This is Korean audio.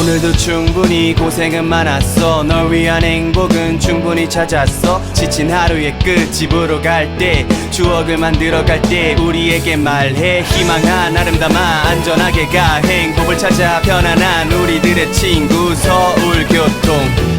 오늘도 충분히 고생은 많았어. 널 위한 행복은 충분히 찾았어. 지친 하루의 끝 집으로 갈 때 추억을 만들어 갈 때 우리에게 말해. 희망한 아름다마 안전하게 가. 행복을 찾아 편안한 우리들의 친구. 서울교통.